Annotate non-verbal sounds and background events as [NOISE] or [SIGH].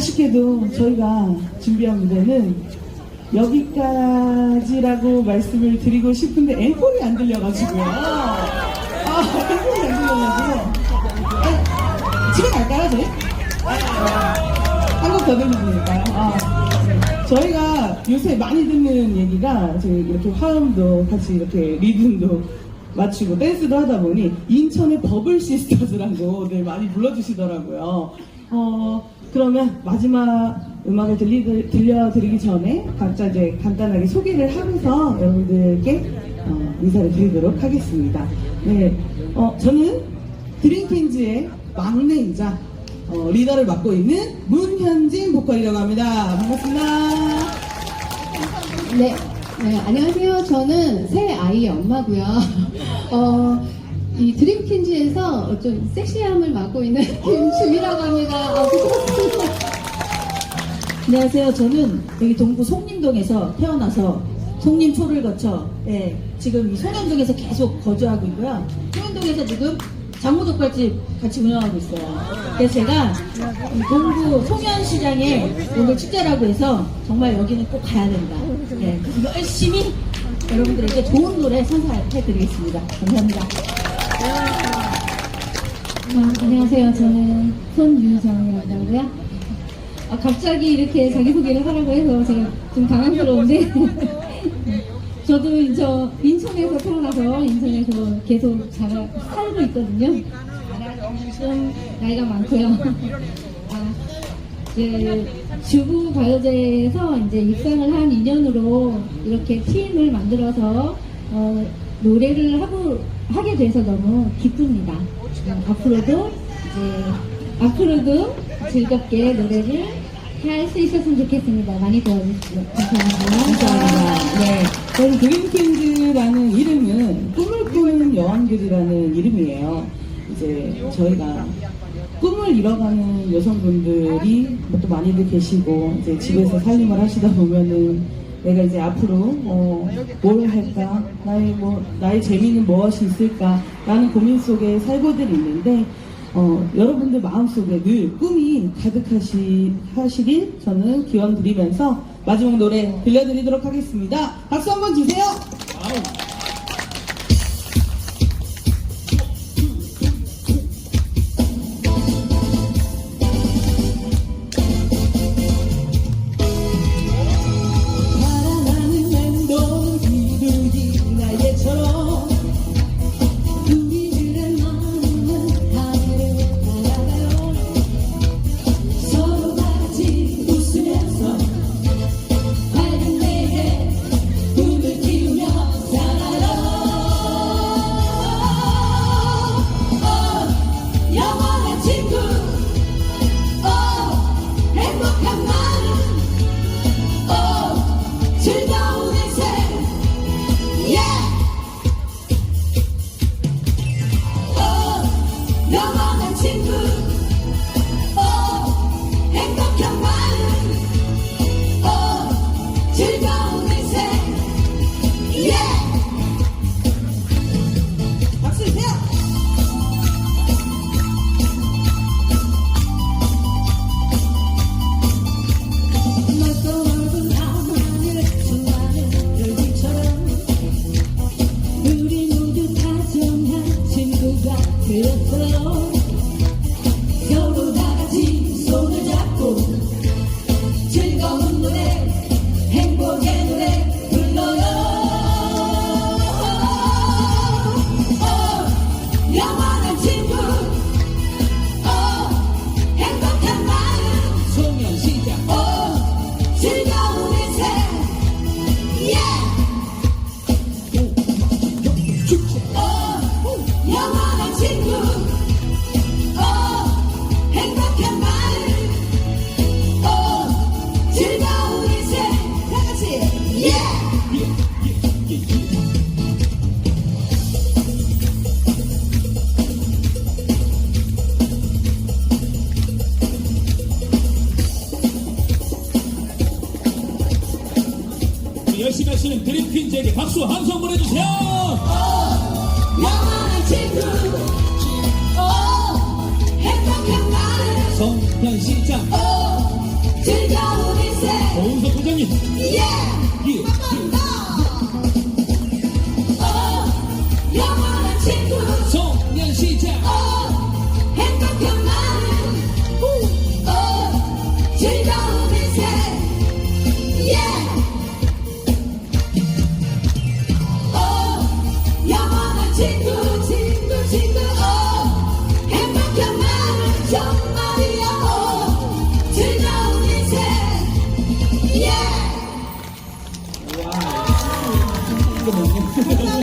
아쉽게도 저희가 준비한 무대는 여기까지라고 말씀을 드리고 싶은데 앵콜이 안 들려가지고요. 아, 앵콜이 안 들려가지고. 아, 집에 갈까요, 저희? 한 곡더 들려드릴까요? 아, 저희가 요새 많이 듣는 얘기가 이렇게 화음도 같이 이렇게 리듬도 맞추고 댄스도 하다 보니 인천의 버블 시스터즈라고 늘 많이 불러주시더라고요. 어, 그러면 마지막 음악을 들리, 들려드리기 전에 각자 이제 간단하게 소개를 하면서 여러분들께 어, 인사를 드리도록 하겠습니다. 네, 어, 저는 드림퀸즈의 막내이자 어, 리더를 맡고 있는 문현진 보컬이라고 합니다. 반갑습니다. 네, 네, 안녕하세요. 저는 새 아이의 엄마고요. [LAUGHS] 어, 이 드림 퀸즈에서 좀 섹시함을 맡고 있는 [LAUGHS] 김주미라고 합니다. [LAUGHS] 안녕하세요. 저는 여기 동구 송림동에서 태어나서 송림초를 거쳐 예, 지금 이 송현동에서 계속 거주하고 있고요. 송현동에서 지금 장모족발집 같이 운영하고 있어요. 그래서 제가 이 동구 송현시장에 오늘 축제라고 해서 정말 여기는 꼭 가야 된다. 예, 열심히 여러분들에게 좋은 노래 선사해드리겠습니다. 감사합니다. 아, 안녕하세요. 저는 손윤정이라고 하고요. 아, 갑자기 이렇게 자기소개를 하라고 해서 제가 좀 당황스러운데 [LAUGHS] 저도 저 인천에서 태어나서 인천에서 계속 잘 살고 있거든요. 좀 나이가 많고요. 아, 이제 주부 가요제에서 이제 입상을 한 인연으로 이렇게 팀을 만들어서 어, 노래를 하고 하게 돼서 너무 기쁩니다. 어, 앞으로도 이제 앞으로도 즐겁게 노래를 할 수 있었으면 좋겠습니다. 많이 도와주시죠. 감사합니다. 감사합니다. 네. 저희 드림퀸즈라는 이름은 꿈을 꾸는 여왕들이라는 이름이에요. 이제 저희가 꿈을 이뤄가는 여성분들이 또 많이들 계시고 이제 집에서 살림을 하시다 보면은 내가 이제 앞으로 어, 뭘 할까 나의 뭐 나의 재미는 무엇이 있을까 라는 고민 속에 살고들 있는데 어, 여러분들 마음속에 늘 꿈이 가득하시 하시길 저는 기원 드리면서 마지막 노래 들려드리도록 하겠습니다. 박수 한번 주세요. 열심히 하시는 드림퀸즈에게 박수 한 성 보내주세요. 영원한 친구, 어, 행복한 마음, 성현 시장. 어, 즐거운 인생. 조은석 부장님. 예. 이 감사합니다